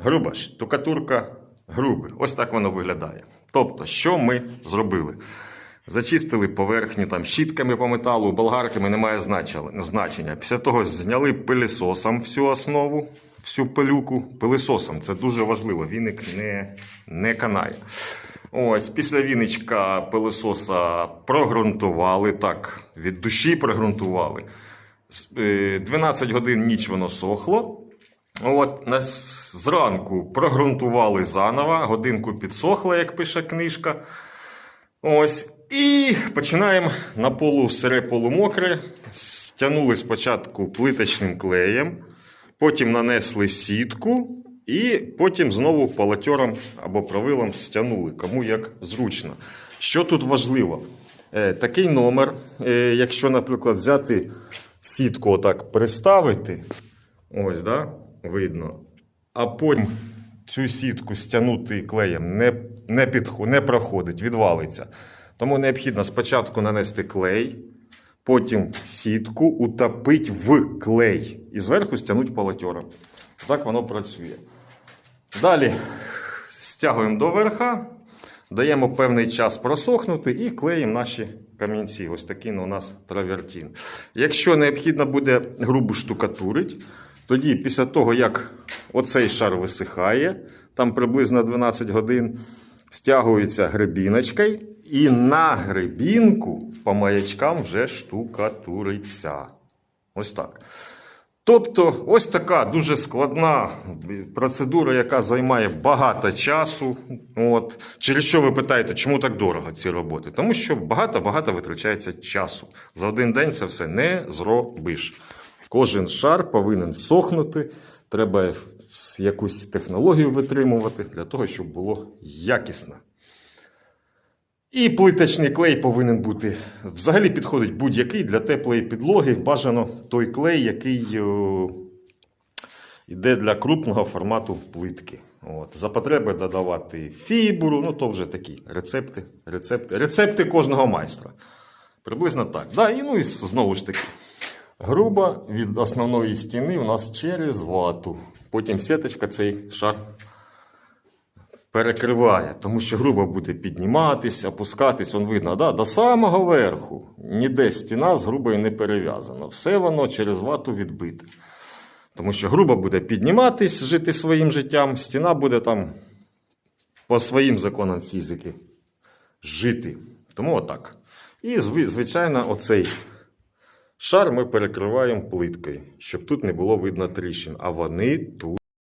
Груба штукатурка груби. Ось так воно виглядає. Тобто, що ми зробили? Зачистили поверхню там щітками по металу, болгарками немає значення-. Після того зняли пилісосом всю основу, всю пилюку пилисосом. Це дуже важливо. Віник не, не канає. Ось після віничка пилисоса прогрунтували так, від душі прогрунтували. Е, 12 годин ніч воно сохло. От зранку прогрунтували заново, годинку підсохло, як пише книжка. Ось. І починаємо на полу сире полумокре. Стянули спочатку плиточним клеєм, потім нанесли сітку, і потім знову полотьором або правилом стянули, кому як зручно. Що тут важливо? Е, такий номер, е, якщо, наприклад, взяти сітку, отак приставити, ось, да, видно, а потім цю сітку стягнути клеєм не, не, підхо- не проходить, відвалиться. Тому необхідно спочатку нанести клей, потім сітку утопити в клей і зверху стягнути полотьором. Так воно працює. Далі стягуємо до верха, даємо певний час просохнути і клеїмо наші камінці. Ось такий у нас травертін. Якщо необхідно буде грубо штукатурити, тоді після того, як оцей шар висихає, там приблизно 12 годин, стягується гребіночкою, і на гребінку по маячкам вже штукатуриться. Ось так. Тобто, ось така дуже складна процедура, яка займає багато часу. От. Через що ви питаєте, чому так дорого ці роботи? Тому що багато-багато витрачається часу. За один день це все не зробиш. Кожен шар повинен сохнути, треба якусь технологію витримувати для того, щоб було якісно. І плиточний клей повинен бути. Взагалі підходить будь-який для теплої підлоги. Бажано той клей, який о, йде для крупного формату плитки. От. За потреби додавати фібру, ну то вже такі рецепти, рецепти, рецепти кожного майстра. Приблизно так. Да, і ну і знову ж таки. Груба від основної стіни у нас через вату. Потім сіточка цей шар перекриває, тому що грубо буде підніматись, опускатись, он видно, да, до самого верху. Ніде стіна з грубою не перев'язана. Все воно через вату відбите. Тому що грубо буде підніматись, жити своїм життям, стіна буде там по своїм законам фізики жити. Тому отак. І, звичайно, оцей шар ми перекриваємо плиткою, щоб тут не було видно тріщин. А вони тут